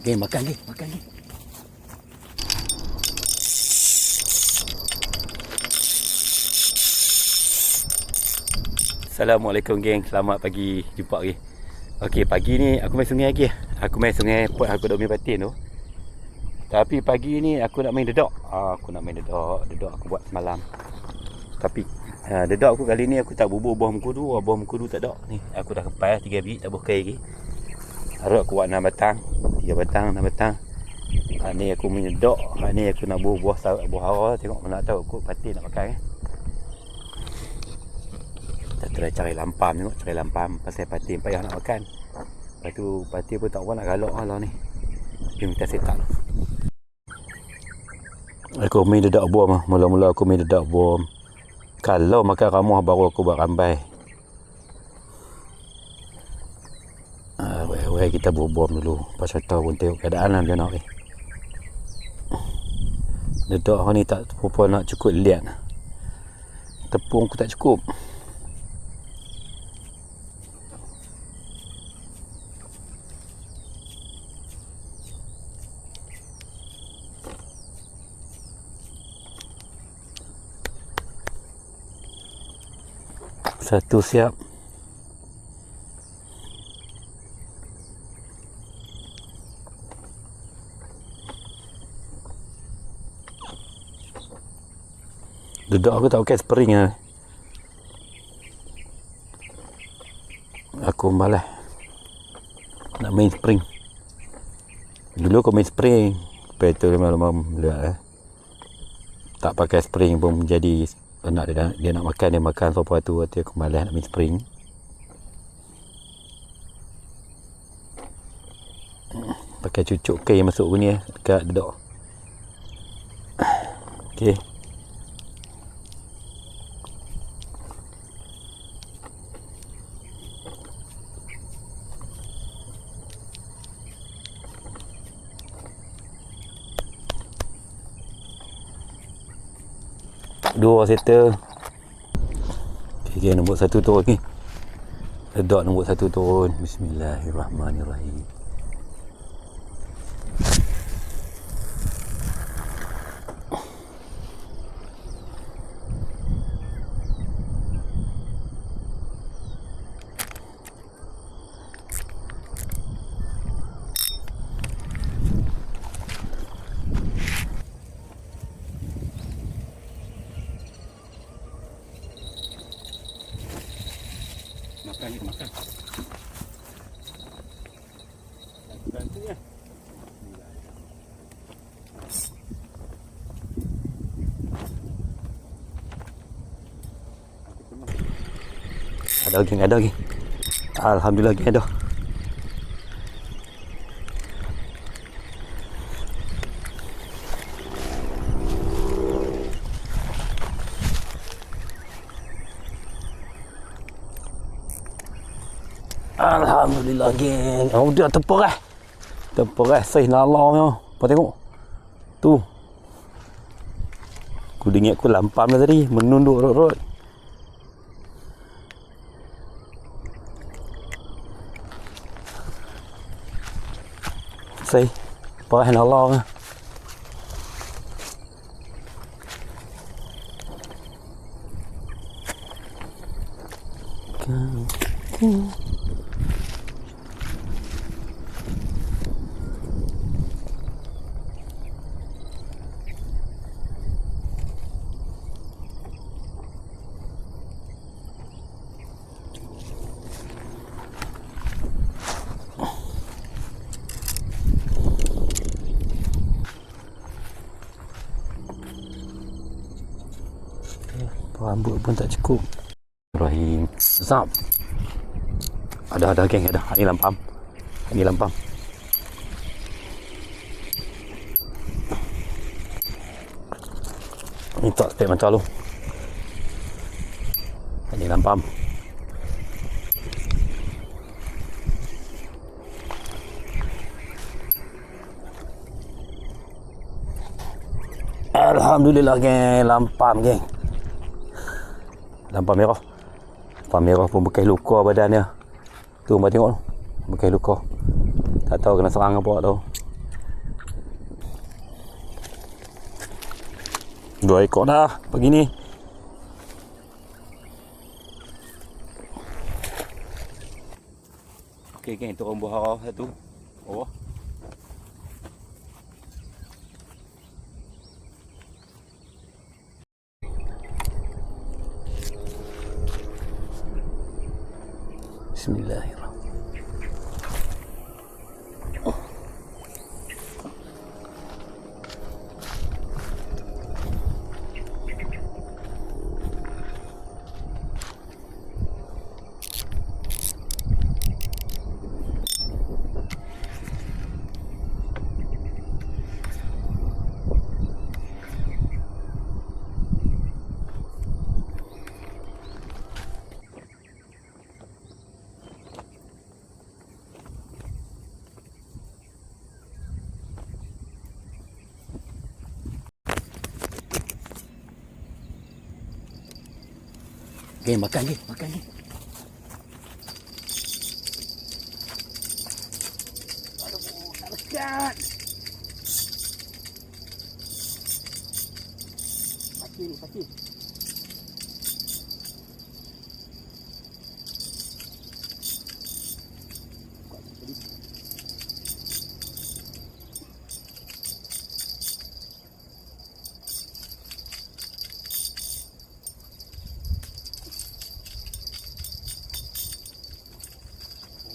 Geng makan geng, makan geng. Assalamualaikum geng, selamat pagi. Jumpa lagi. Okey, pagi ni aku main sungai lagi. Aku main sungai pot aku dah main batin tu. Tapi pagi ni aku nak main dedok. Ah, aku nak main dedok. Dedok aku buat semalam. Tapi ha, dedok aku kali ni aku tak bubuh buah mengkudu. Buah mengkudu tak ada. Ni, aku dah kepas tiga biji tak buah kai lagi. Harap aku buat 6 batang. 3 batang, 6 batang. Ha, ni aku main dedok. Ha, ni aku nak buah buah buah, buah hara. Tengok mana tahu aku pati nak makan eh. Kita try cari lampam tengok cari lampam pasal pati payah nak makan. Lepas tu pati pun tak apa nak galak lah ni. Jom kita set up. Aku main dedak bom lah. Mula-mula aku main dedak bom. Kalau makan ramah baru aku buat rambai. Weh, kita berbom dulu. Pasal tahu pun tengok keadaan lah dia nak. Eh. Dedak ni tak apa nak cukup liat. Tepung aku tak cukup. Satu siap. Duduk aku tak pakai spring lah. Aku malas nak main spring. Dulu aku main spring. Lepas tu lama-lama lihat eh. Tak pakai spring pun jadi anak dia, dia nak makan dia makan so lepas tu hati aku malas nak main spring. Pakai cucuk kain masuk ni eh dekat dedok. Okey. Dua settle. Okey, okay, nombor satu turun ni. Redok nombor satu turun. Bismillahirrahmanirrahim. Makan ni makan. Bantu ya. Ada lagi, ada lagi. Alhamdulillah lagi ada. Alhamdulillah geng. Oh dia terperah. Terperah saiz lalau Apa tengok. Tu. Aku dengar aku lampam dah tadi. Menunduk rot-rot. But buying a lava. Go. Rambut pun tak cukup. Rahim. Zap. Ada ada geng ada. Ini lampam. Ini lampam. Ini tak step macam lu. Ini lampam. Alhamdulillah geng, lampam geng lampau merah? Lampau merah pun bekas luka badan dia. Tu mbak tengok. Bekas luka. Tak tahu kena serang apa tau dua ekor dah pagi ni. Ok geng turun buah harah satu. Bawah oh. Bismillahirrahmanirrahim. Okey, makan ni, makan ni.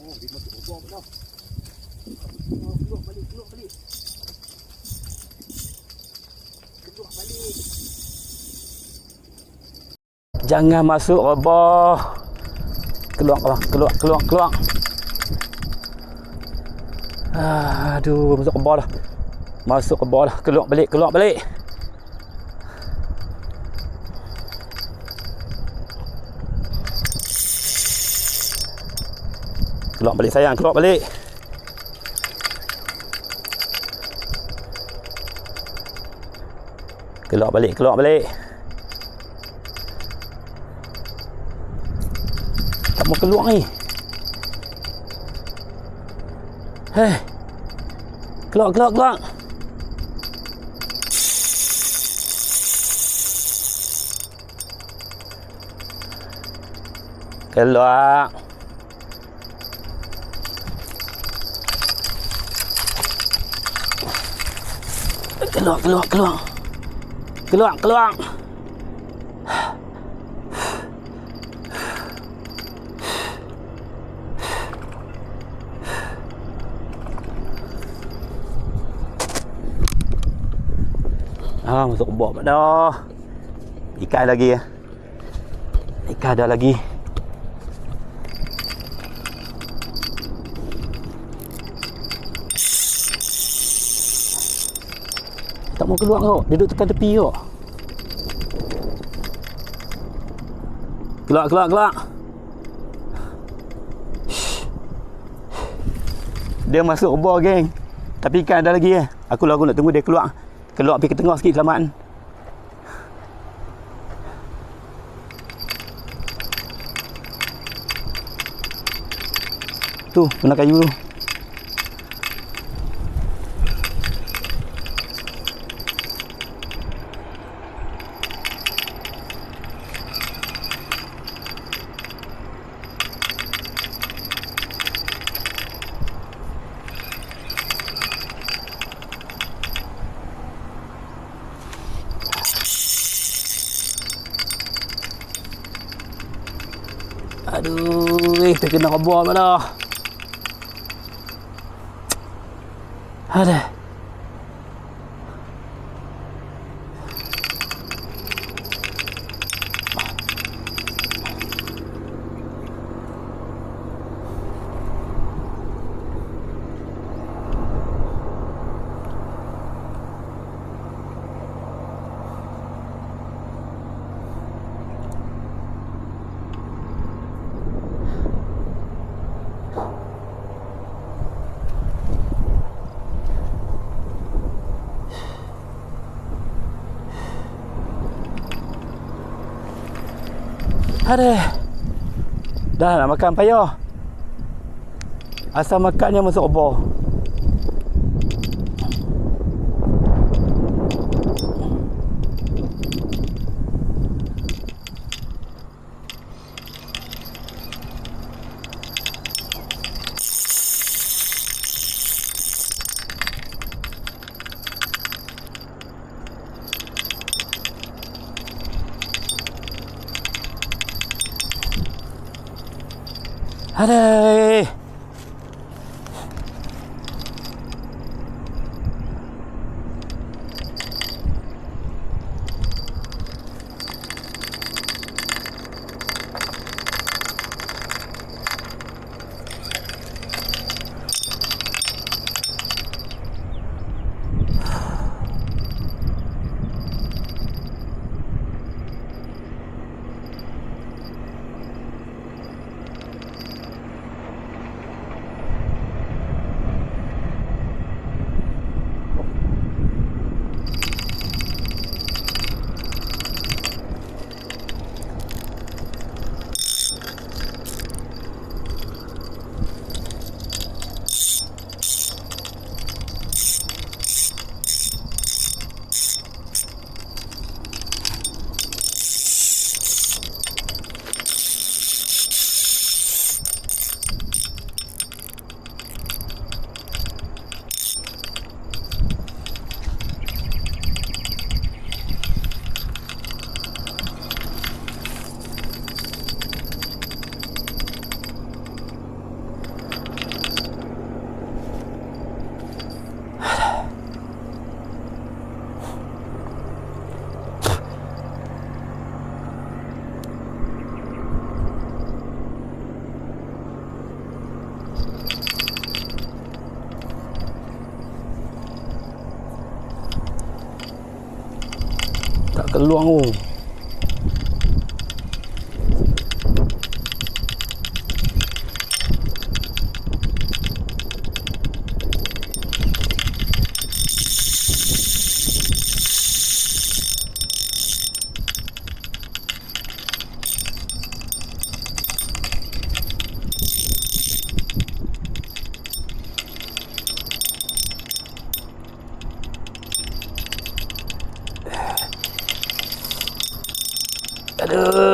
Dia masuk. Keluar, balik, keluar balik. Keluar balik. Jangan masuk obor. Keluar, keluar, keluar, keluar, keluar. Aduh, masuk obor dah. Masuk obor dah. Keluar balik, keluar balik. Keluar balik sayang, keluar balik. Keluar balik, keluar balik. Tak mau keluar ni. Hei. Keluar, keluar, keluar. Keluar. Keluar, keluar, keluar. Keluar, keluar. Ah, masuk kebab dah. Ikan lagi ya. Ikan ada lagi. Keluar kau. Dia duduk tekan tepi kau. Keluar, keluar, keluar. Dia masuk bawah geng. Tapi ikan ada lagi eh. Aku lagu nak tunggu dia keluar. Keluar pergi ke tengah sikit selamat. Tu, kena kayu tu. Aduh, eh, terkena kebor pula dah. Aduh. Aduh. Dah nak makan payah. Asal makannya masuk obor. Aduh. Keluar oh. Aduh.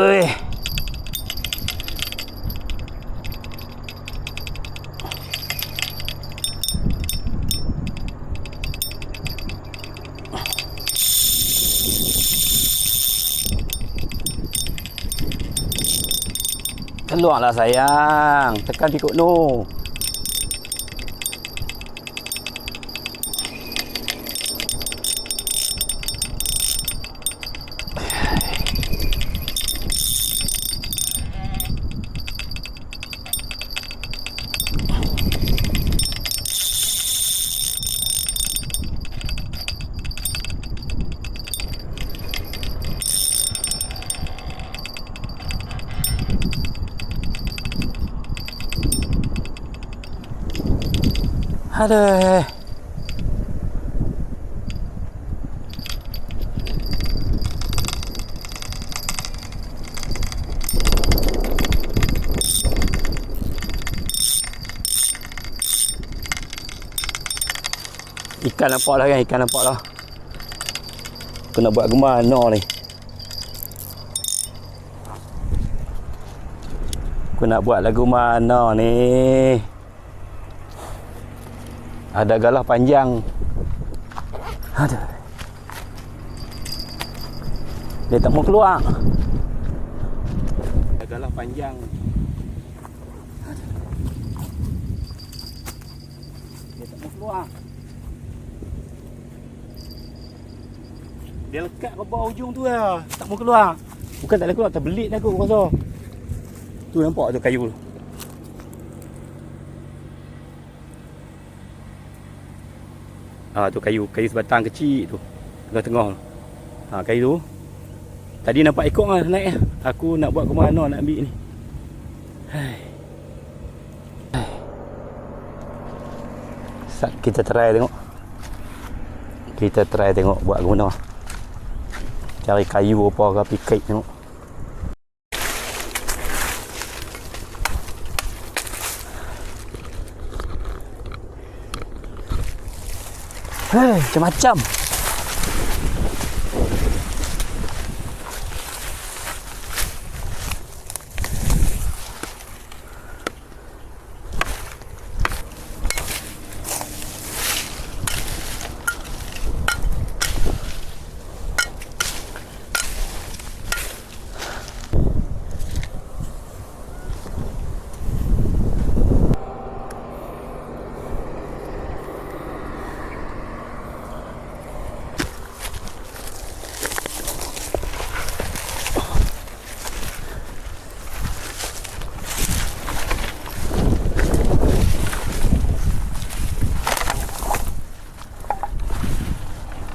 Keluarlah sayang. Tekan tikuk no. Aduh. Ikan nampak lah kan, ikan nampak lah. Aku nak buat ke mana ni? Aku nak buat lagu mana ni? Ada galah panjang. Aduh. Dia tak mau keluar. Ada galah panjang. Dia tak mau keluar. Dia lekat ke bawah ujung tu lah. Tak mau keluar. Bukan tak boleh keluar, terbelit aku rasa. Tu nampak tu kayu tu. Ha tu kayu, kayu sebatang kecil tu. Tengah-tengah. Ha kayu tu. Tadi nampak ekor lah naik lah. Aku nak buat ke mana nak ambil ni. Hai. Sat kita try tengok. Kita try tengok buat guna. Cari kayu apa ke pikait tengok. Macam-macam.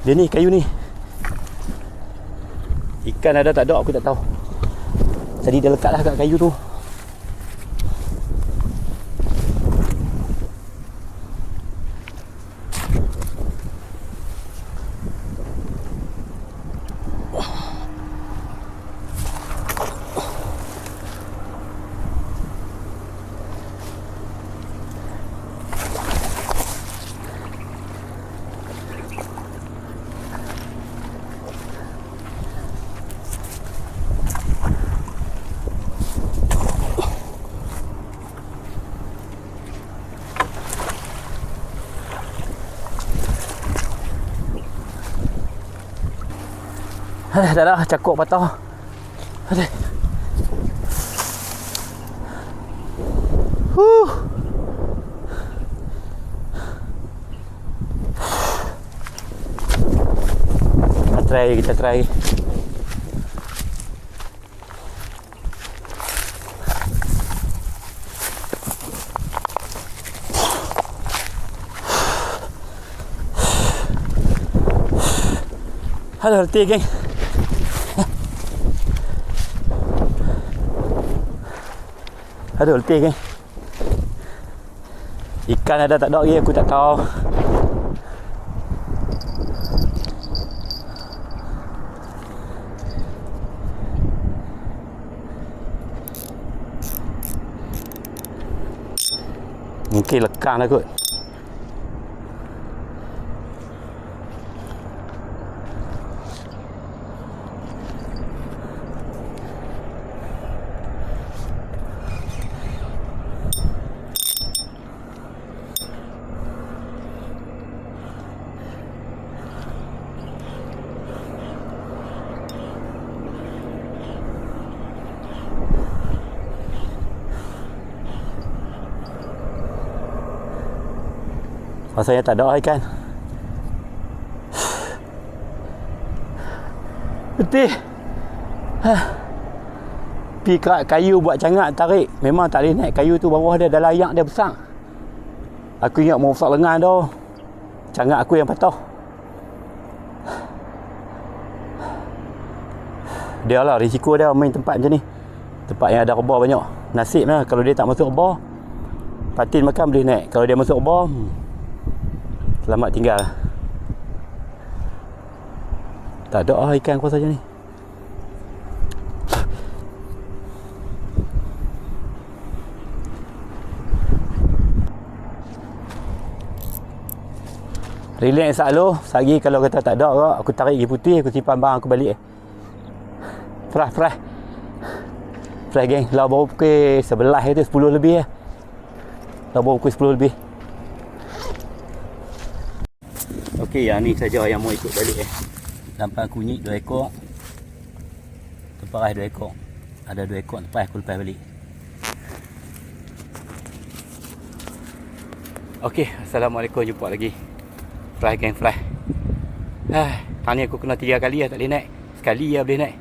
Dia ni kayu ni. Ikan ada tak ada aku tak tahu. Tadi dia lekat lah kat kayu tu. Aduh, dah dah cakuk patah. Aduh. Huh. Kita try, kita try. Letih geng. Aduh, letih geng. Ikan ada tak ada lagi aku tak tahu. Mungkin lekang lah kot. Rasanya tak ada ikan. Letih. Pi kerat kayu buat cangak tarik. Memang tak boleh naik kayu tu bawah dia dah layak dia besar. Aku ingat mau besar lengan tu. Cangak aku yang patah. Dia lah risiko dia main tempat macam ni. Tempat yang ada rebah banyak. Nasib lah kalau dia tak masuk rebah. Patin makan boleh naik. Kalau dia masuk rebah, hmm, Selamat tinggal. Tak ada ah ikan kuasa saja ni. Relax selalu. Sehari kalau kata tak ada ke, aku tarik gigi putih, aku simpan barang aku balik. Fresh, fresh. Fresh geng. Lah baru pukul 11 itu 10 lebih ya. Lah baru pukul 10 lebih. Okey, yang ni saja yang mau ikut balik eh. Lampan kunyit dua ekor. Teparai dua ekor. Ada dua ekor lepas aku lepas balik. Okey, Assalamualaikum jumpa lagi. Fly gang fly. Ah, tadi aku kena tiga kali lah tak boleh naik. Sekali lah boleh naik.